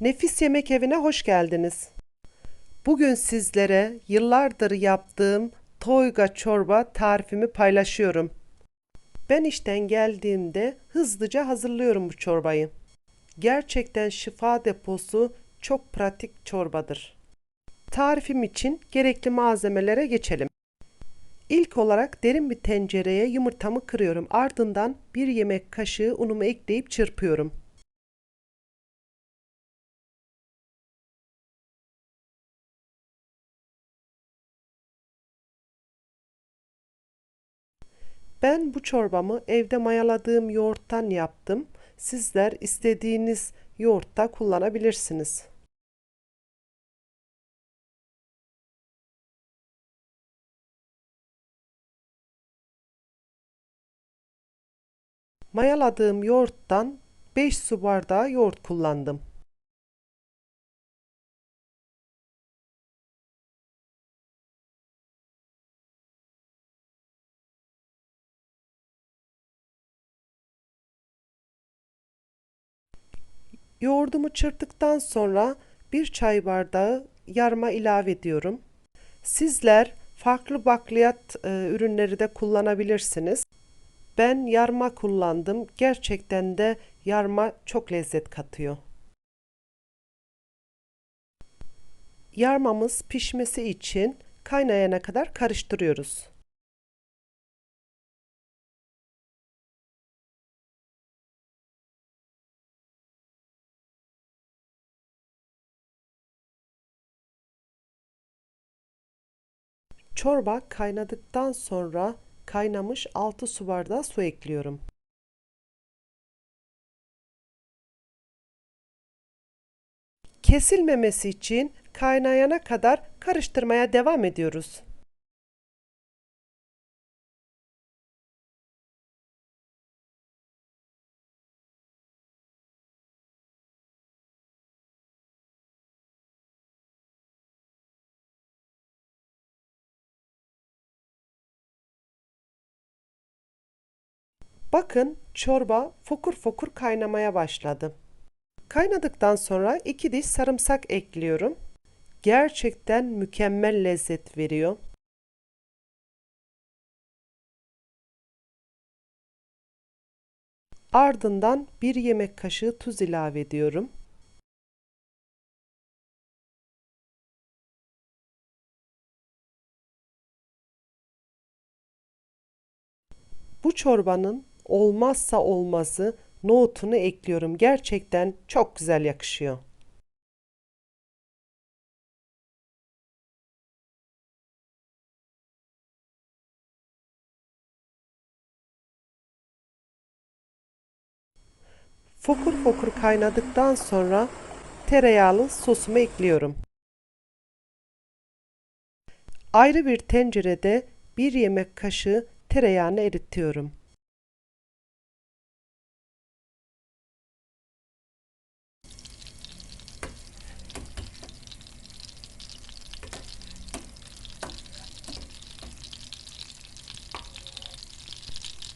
Nefis Yemek Evi'ne hoş geldiniz. Bugün sizlere yıllardır yaptığım toyga çorba tarifimi paylaşıyorum. Ben işten geldiğimde hızlıca hazırlıyorum bu çorbayı. Gerçekten şifa deposu çok pratik çorbadır. Tarifim için gerekli malzemelere geçelim. İlk olarak derin bir tencereye yumurtamı kırıyorum. Ardından bir yemek kaşığı unumu ekleyip çırpıyorum. Ben bu çorbamı evde mayaladığım yoğurttan yaptım. Sizler istediğiniz yoğurtta kullanabilirsiniz. Mayaladığım yoğurttan 5 su bardağı yoğurt kullandım. Yoğurdumu çırptıktan sonra bir çay bardağı yarma ilave ediyorum. Sizler farklı bakliyat e, ürünleri de kullanabilirsiniz. Ben yarma kullandım. Gerçekten de yarma çok lezzet katıyor. Yarmamız pişmesi için kaynayana kadar karıştırıyoruz. Çorba kaynadıktan sonra kaynamış 6 su bardağı su ekliyorum. Kesilmemesi için kaynayana kadar karıştırmaya devam ediyoruz. Bakın çorba fokur fokur kaynamaya başladı. Kaynadıktan sonra iki diş sarımsak ekliyorum. Gerçekten mükemmel lezzet veriyor. Ardından bir yemek kaşığı tuz ilave ediyorum. Bu çorbanın olmazsa olmazı nohutunu ekliyorum. Gerçekten çok güzel yakışıyor. Fokur fokur kaynadıktan sonra tereyağlı sosumu ekliyorum. Ayrı bir tencerede bir yemek kaşığı tereyağını eritiyorum.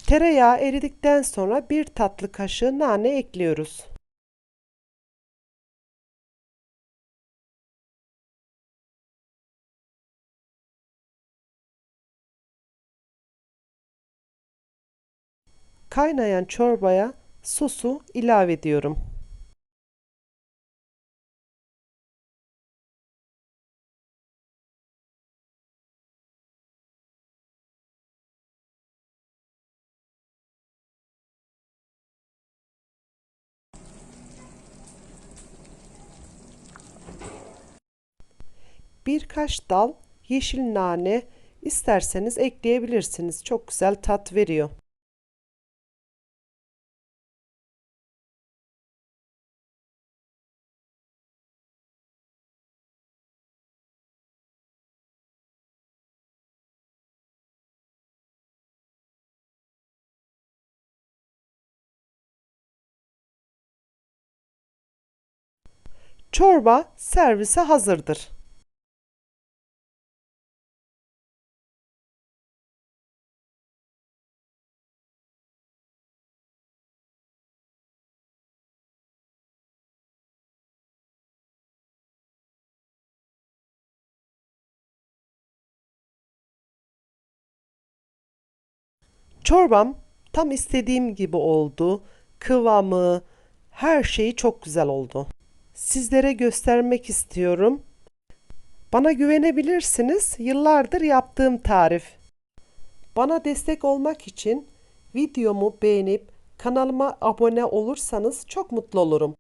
Tereyağı eridikten sonra bir tatlı kaşığı nane ekliyoruz. Kaynayan çorbaya sosu ilave ediyorum. Birkaç dal yeşil nane isterseniz ekleyebilirsiniz. Çok güzel tat veriyor. Çorba servise hazırdır. Çorbam tam istediğim gibi oldu. Kıvamı, her şeyi çok güzel oldu. Sizlere göstermek istiyorum. Bana güvenebilirsiniz. Yıllardır yaptığım tarif. Bana destek olmak için videomu beğenip kanalıma abone olursanız çok mutlu olurum.